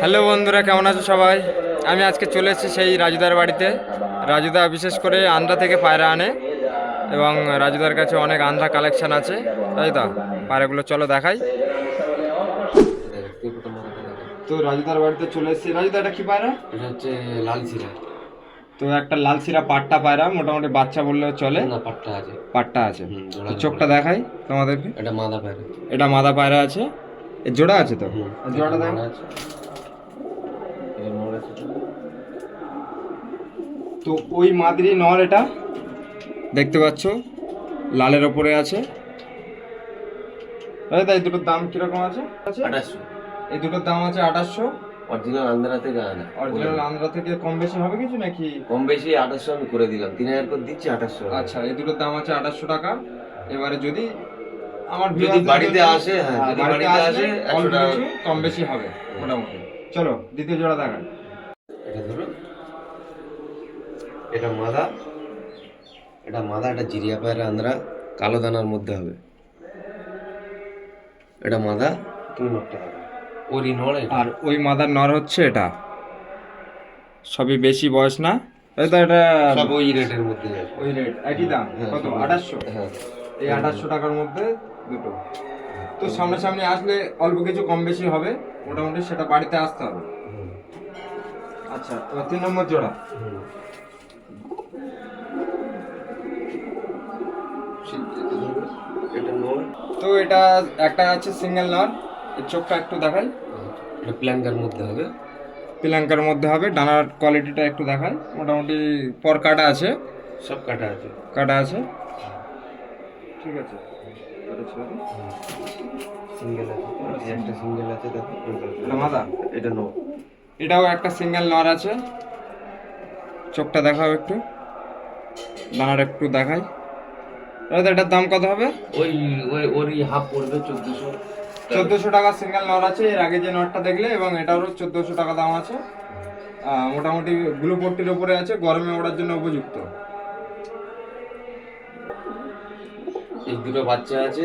Hello বন্ধুরা কেমন আছো সবাই? আমি আজকে চলে এসেছি সেই রাজুদার বাড়িতে। রাজুদা বিশেষ করে আন্ধ্রা থেকে পায়রা আনে এবং রাজুদার কাছে অনেক আন্ধ্রা কালেকশন আছে। তাই তো? পায়রাগুলো চলো দেখাই। তো রাজুদার বাড়িতে চলে এসেছি। রাজুদা এটা কি পায়রা? এটা হচ্ছে লাল সিরা। তো একটা লাল সিরা পাট্টা পায়রা মোটামুটি বাচ্চা বললেও চলে। না পাট্টা আছে। পাট্টা আছে। চোখটা দেখাই তোমাদেরকে। এটা মাদা পায়রা। এটা মাদা পায়রা আছে। জোড়া আছে তো? আর মোড়া আছে। তো ওই মাদ্রি নর এটা দেখতে পাচ্ছ? লালের ওপরে আছে। এই তাই দুটোর দাম কীরকম আছে? আছে? আঠাশশো। এই দুটোর দাম আছে আঠাশশো। অরিজিনাল আন্দ্রা থেকে আনা। অরিজিনাল আন্দ্রা থেকে কম বেশি হবে কিছু নাকি? কম বেশি আঠাশশো আমি করে দিলাম। তিন হাজার করে দিচ্ছি আঠাশশো। আচ্ছা এই দুটোর দাম আছে আঠাশশো টাকা। এবারে যদি আমার যদি বাড়িতে আসে, হ্যাঁ, যদি বাড়িতে আসে, একশো অল্প কিছু কম বেশি হবে মোটামুটি। চলো দ্বিতীয় জোড়া দেখান। এটা ধরো। এটা মাদা। এটা মাদা এটা জিরিয়া পায়রা আন্ধ্রা কালো দানার মধ্যে হবে। এটা মাদা তুমি নটটা হবে ওরই নড় এটা। আর ওই মাদার নর হচ্ছে এটা। সবই বেশি বয়স না। তো এটা সব ওই রেটের মধ্যে ওই রেট একই দাম হ্যাঁ, কত? আঠাশশো? হ্যাঁ এই আঠাশশো টাকার মধ্যে দুটো। তো সামনাসামনি আসলে অল্প কিছু কম বেশি হবে মোটামুটি সেটা বাড়িতে আসতে হবে। আচ্ছা এবার তিন নম্বর জোড়া। তো এটা একটা আছে সিঙ্গেল নর এর চোখটা একটু দেখাই। এটা প্ল্যাঙ্কার মধ্যে হবে। প্ল্যাঙ্কার মধ্যে হবে ডানার কোয়ালিটিটা একটু দেখাই মোটামুটি পর কাটা আছে। সব কাটা আছে। কাটা আছে। ঠিক আছে। সিঙ্গেল আছে। একটা সিঙ্গেল আছে এটা মাদা এটা নড় এটাও একটা সিঙ্গেল নর আছে। চোখটা দেখাও একটু। দানার একটু দেখাই। দাদা এটার দাম কত হবে? ওই ওই ওরই হাফ পড়বে চোদ্দশো। চোদ্দোশো টাকা সিঙ্গেল নর আছে। এর আগে যে নটটা দেখলে এবং এটারও চোদ্দোশো টাকা দাম আছে। মোটামুটি ব্লু পট্টির ওপরে আছে। গরমে ওড়ার জন্য উপযুক্ত। এই দুটো বাচ্চা আছে।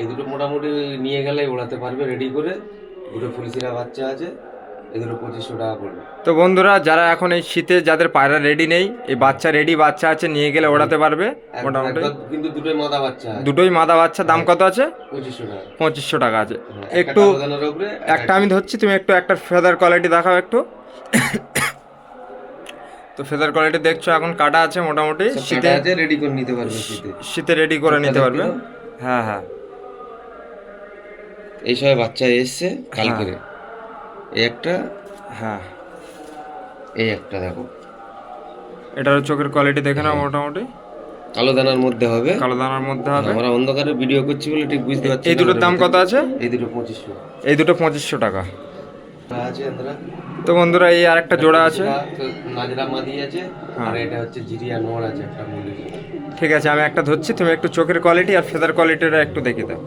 এই দুটো মোটামুটি নিয়ে গেলে ওড়াতে পারবে রেডি করে। দুটো ফুলসিরা বাচ্চা আছে দুটো পঁচিশশো টাকা পড়বে। তো বন্ধুরা যারা এখন এই শীতে যাদের পায়রা রেডি নেই এই বাচ্চা রেডি বাচ্চা আছে নিয়ে গেলে ওড়াতে পারবে মোটামুটি। কিন্তু দুটোই মাদা বাচ্চা দুটোই মাদা বাচ্চা দাম কত আছে? পঁচিশশো টাকা। পঁচিশশো টাকা আছে। হ্যাঁ, একটু একটা আমি ধরছি তুমি একটু একটা ফেদার কোয়ালিটি দেখাও একটু। তো ফেদার কোয়ালিটি দেখছ এখন কাটা আছে মোটামুটি। শীতে আছে রেডি করে নিতে পারবে শীতে। শীতে রেডি করে নিতে পারবে। হ্যাঁ হ্যাঁ। এই সবাই বাচ্চা এসছে কালকে এই একটা হ্যাঁ। এই একটা দেখো। এটার চোখের কোয়ালিটি দেখে নাও মোটামুটি। কালো দানার মধ্যে হবে। কালো দানার মধ্যে হবে। আমরা অন্ধকারে ভিডিও করছি বলে ঠিক বুঝতে পারছি এই দুটোর দাম কত আছে? এই দুটো পঁচিশশো। এই দুটো পঁচিশশো টাকা। তো বন্ধুরা এই আর একটা জোড়া আছে। নাজরা মাদি আছে হ্যাঁ। আর এটা হচ্ছে জিরিয়া নোড় আছে একটা মুরগি ঠিক আছে আমি একটা ধরছি তুমি একটু চোখের কোয়ালিটি আর ফেদার কোয়ালিটিটা একটু দেখে দাও।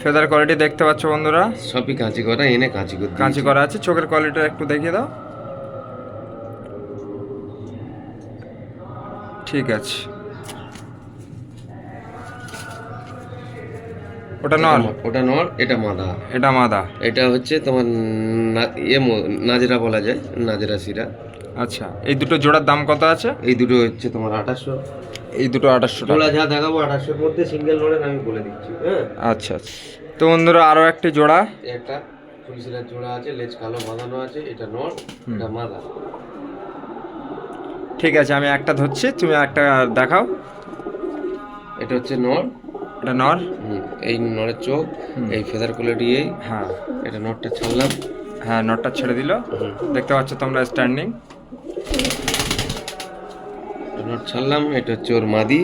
ফেদার কোয়ালিটি দেখতে পাচ্ছ বন্ধুরা? সবই কাঁচি করা এনে কাঁচি করে কাঁচি করা আছে চোখের কোয়ালিটিটা একটু দেখিয়ে দাও। ঠিক আছে। ওটা নর ওটা নর এটা মাদা। এটা মাদা। এটা হচ্ছে তোমার না- ইয়ে নাজরা বলা যায় নাজরা সিরা। আচ্ছা এই দুটো জোড়ার দাম কত আছে? এই দুটো হচ্ছে তোমার আঠাশশো। এই দুটো আঠাশশো টাকা। জোড়া যা দেখাবো আঠাশশোর মধ্যে সিঙ্গেল নোড়ের আমি বলে দিচ্ছি হ্যাঁ? আচ্ছা আচ্ছা। তো বন্ধুরা আরও একটি জোড়া। একটা ফুলসিরার জোড়া আছে লেজ কালো বাঁধানো আছে এটা নর এটা মাদা। ঠিক আছে আমি একটা ধরছি তুমি একটা দেখাও। এটা হচ্ছে নর এটা নর? এই নরের চোখ এই ফেদার কোয়ালিটি এই হ্যাঁ। এটা নটটা ছাড়লাম। হ্যাঁ নটটা ছেড়ে দিল। দেখতে পাচ্ছ তোমরা স্ট্যান্ডিং এটা নট ছাড়লাম এটা হচ্ছে ওর মাদি।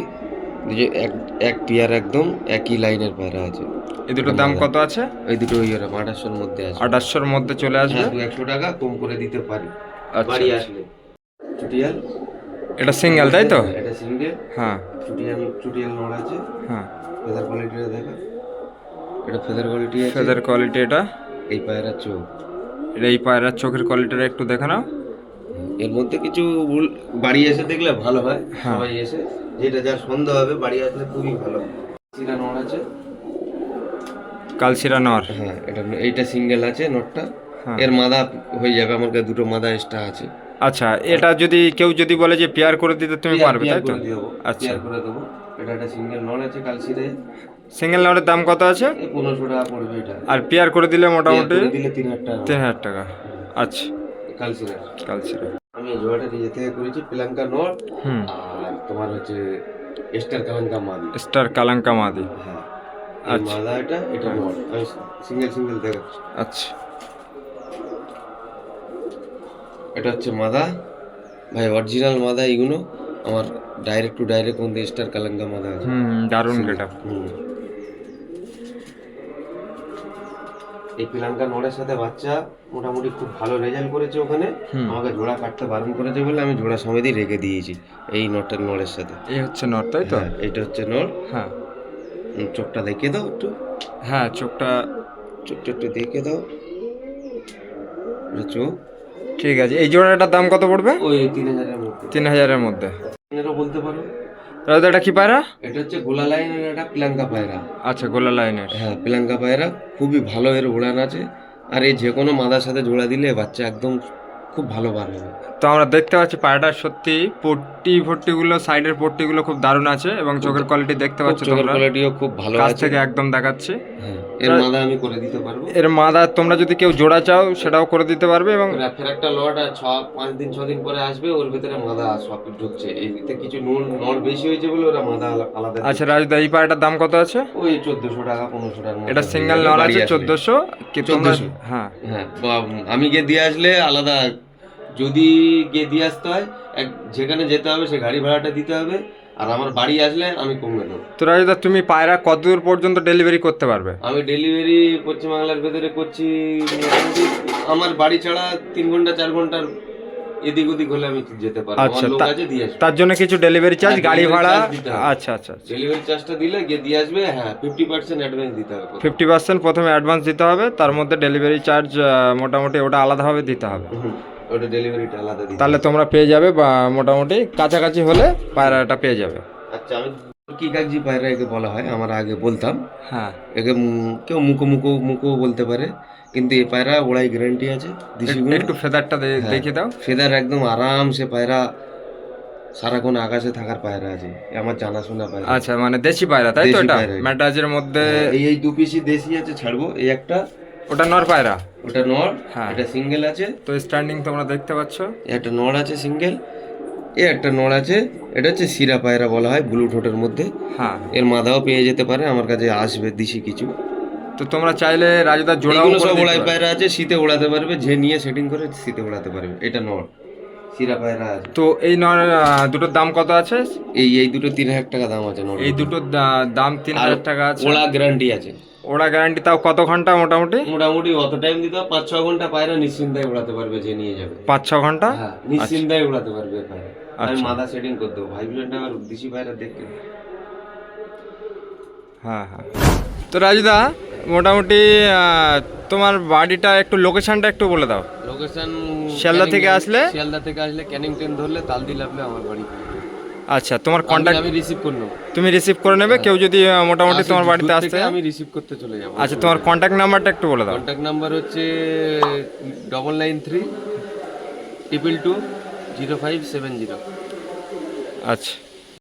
দুটো এক এক পিয়ার একদম একই লাইনের পায়রা আছে। এই দুটোর দাম কত আছে? ওই দুটো ওই ওরকম আঠাশশোর মধ্যে আছে। আঠাশশোর মধ্যে চলে আসবে? হ্যাঁ একশো টাকা কম করে দিতে পারি। আচ্ছা। বাড়ি আসলে। চুটিয়াল? এটা সিঙ্গেল তাই তো? এটা সিঙ্গেল হ্যাঁ। চুটিয়াল চুটিয়াল নড় আছে। হ্যাঁ। ফেদার কোয়ালিটিটা দেখা এটা ফেদার কোয়ালিটি আছে। ফেদার কোয়ালিটি এটা। এই পায়রা চোখ। এটা এই পায়রার চোখের কোয়ালিটিটা একটু দেখে নাও। এর মধ্যে কিছু বাড়ি এসে দেখলে ভালো হয়। হ্যাঁ। সবাই এসে যেটা যার সন্দেহ হবে বাড়ি আসলে খুবই ভালো। সিরা নড় আছে। কালশিরা নর। হ্যাঁ এটা এইটা সিঙ্গেল আছে নটটা হ্যাঁ। এর মাদা হয়ে যাবে আমার কাছে দুটো মাদা এক্সট্রা আছে। আচ্ছা এটা যদি কেউ যদি বলে যে পেয়ার করে দিতে তুমি পারবে তাই তো? আচ্ছা। করে দেবো। এটা একটা সিঙ্গেল নট আছে কালসিরে সিঙ্গেল নরের দাম কত আছে? পনেরোশো টাকা পড়বে এটা। আর পেয়ার করে দিলে মোটামুটি দিলে তিন হাজার টাকা। তিন হাজার টাকা। আচ্ছা। কালসিরে কালশিরা আমি জোড়াটা নিজে থেকে করেছি প্রিলাঙ্কা নট হুম। আর তোমার হচ্ছে এস্টার কালাঙ্কা মাদি স্টার কালাঙ্কা মাদি হ্যাঁ। আচ্ছা। মাদা এটা এটা নট আমি সিঙ্গেল সিঙ্গেল দেখাচ্ছি আচ্ছা। এটা হচ্ছে মাদা। ভাই অরিজিনাল মাদা এইগুলো আমার ডাইরেক্ট টু ডাইরেক্ট মধ্যে স্টার কালাঙ্কা মাদা হুম দারুণ গেটা হুম। এই পিলাঙ্কা নড়ের সাথে বাচ্চা মোটামুটি খুব ভালো রেজাল্ট করেছে ওখানে। আমাকে জোড়া কাটতে বারণ করেছে বলে আমি জোড়া সমেতই রেখে দিয়েছি এই নটটার নড়ের সাথে। এই হচ্ছে নর তাই তো? হ্যাঁ, এটা হচ্ছে নড় হ্যাঁ। চোখটা দেখিয়ে দাও একটু। হ্যাঁ চোখটা চোখটা একটু দেখিয়ে দাও। চোখ ঠিক আছে এই জোড়াটার দাম কত পড়বে? ওই তিন হাজারের তিন হাজারের মধ্যে। বলতে পারো এটা কি পায়রা? এটা হচ্ছে গোলা লাইনের একটা পিলাঙ্কা পায়রা। আচ্ছা গোলা লাইনের। হ্যাঁ পিলাঙ্কা পায়রা খুবই ভালো এর উড়ান আছে। আর এই যে কোনো মাদার সাথে জোড়া দিলে বাচ্চা একদম খুব ভালো বার হবে তো আমরা দেখতে পাচ্ছি পায়রাটার সত্যি পট্টি ফট্টিগুলো সাইডের পট্টিগুলো খুব দারুণ আছে এবং চোখের কোয়ালিটি দেখতে পাচ্ছ চোখের তোমরা। কোয়ালিটিও খুব ভালো কাছ আছে। থেকে একদম দেখাচ্ছি। হ্যাঁ এর মাদা আমি করে দিতে পারব। এর মাদা তোমরা যদি কেউ জোড়া চাও সেটাও করে দিতে পারবে এবং ফের- একটা লট আর ছ পাঁচ দিন ছ দিন পরে আসবে ওর ভিতরে মাদা সব ঢুকছে। এতে কিছু নুন নড় বেশি হয়েছে বলে ওরা মাদা আলা- আলাদা আচ্ছা রাজদা এই পায়রাটার দাম কত আছে? ওই চোদ্দশো টাকা পনেরোশো টাকার মধ্যে এটা সিঙ্গেল নর বাড়ি আছে। আসলে। চোদ্দশো কি তোমরা 1400 হ্যাঁ। হ্যাঁ বা- আমি গিয়ে দিয়ে আসলে আলাদা যদি গিয়ে দিয়ে আসতে হয় এক যেখানে যেতে হবে সে গাড়ি ভাড়াটা দিতে হবে আর আমার বাড়ি আসলে আমি কমে দেবো। তো রাজদা তুমি পায়রা কতদূর পর্যন্ত ডেলিভারি করতে পারবে? আমি ডেলিভারি পশ্চিমবাংলার ভেতরে করছি মোটামুটি আমার বাড়ি ছাড়া তিন ঘণ্টা চার ঘণ্টার এদিক ওদিক হলে আমি যেতে পারব। আচ্ছা, আমার লোক তা- আছে দিয়ে আসবে। তার জন্য কিছু ডেলিভারি চার্জ হ্যাঁ, গাড়ি delivery ভাড়া? charge দিতে হবে। আচ্ছা আচ্ছা ডেলিভারি চার্জটা দিলে গিয়ে দিয়ে আসবে হ্যাঁ ফিফটি পার্সেন্ট অ্যাডভান্স দিতে হবে প্রথমে। ফিফটি পার্সেন্ট প্রথমে অ্যাডভান্স দিতে হবে তার মধ্যে ডেলিভারি চার্জ মোটামুটি ওটা আলাদাভাবে দিতে হবে। হুম, ওটা ডেলিভারিটা আলাদা তাহলে তোমরা পেয়ে যাবে বা মোটামুটি কাছাকাছি হলে পায়রাটা পেয়ে যাবে। আচ্ছা আমি কি কাগজি পায়রা একে বলা হয়? আমরা আগে বলতাম। হ্যাঁ। একে কেউ মুখো মুখো মুখো বলতে পারে। কিন্তু এই পায়রা ওড়াই গ্যারান্টি আছে একটু ফেদারটা হ্যাঁ। দেখিয়ে দাও। ফেদার একদম আরামসে পায়রা সারাক্ষণ আকাশে থাকার পায়রা আছে। আমার জানাশোনা পায়রা। আচ্ছা মানে দেশি পায়রা তাই তো এটা? ম্যাটাজের মধ্যে এই এই দু পিসি দেশি আছে ছাড়বো। এই একটা ওটা নর পায়রা? ওটা নর হ্যাঁ। এটা সিঙ্গেল আছে। তো স্ট্যান্ডিং তোমরা দেখতে পাচ্ছ। একটা নর আছে সিঙ্গেল এ একটা নর আছে এটা হচ্ছে সিরা পায়রা বলা হয় ব্লু ঠোঁটের মধ্যে। হ্যাঁ। এর মাথাও পেয়ে যেতে পারে আমার কাছে আসবে দিশি কিছু। তো তোমরা চাইলে রাজুদার জোড়া এগুলো সব ওড়াই পায়রা আছে শীতে ওড়াতে পারবে যে নিয়ে সেটিং করে শীতে ওড়াতে পারবে এটা নর সিরা পায়রা আছে। তো এই নর দুটোর দাম কত আছে? এই এই দুটো তিন হাজার টাকা দাম আছে নর এই দুটোর দাম তিন হাজার টাকা আছে। ওড়া গ্যারান্টি আছে। ওরা গ্যারান্টি তাও কত ঘণ্টা মোটামুটি? মোটামুটি অত টাইম দিতে হবে পাঁচ ছ ঘণ্টা পায়রা নিশ্চিন্তায় উড়াতে পারবে যে নিয়ে যাবে। পাঁচ ছ ঘণ্টা? হ্যাঁ নিশ্চিন্তায় উড়াতে পারবে পায়রা। আমি আচ্ছা। মাথা সেটিং করে দেবো। ভাইব্রেশনটা আর দিশি পায়রা দেখতে। হ্যাঁ হ্যাঁ। তো রাজুদা মোটামুটি তোমার বাড়িটা একটু লোকেশনটা একটু বলে দাও। লোকেশন শিয়ালদা থেকে আসলে? শিয়ালদা থেকে আসলে ক্যানিং ট্রেন ধরলে তালদি লাভলে আমার বাড়ি। আচ্ছা তোমার কন্ট্যাক্ট আমি রিসিভ করে নেব। তুমি রিসিভ করে নেবে কেউ যদি মোটামুটি তোমার বাড়িতে আসে আসতে আমি রিসিভ করতে চলে যাব। আচ্ছা তোমার কন্ট্যাক্ট নাম্বারটা একটু বলে দাও। কন্ট্যাক্ট নাম্বার হচ্ছে double nine three triple two zero five seven zero আচ্ছা।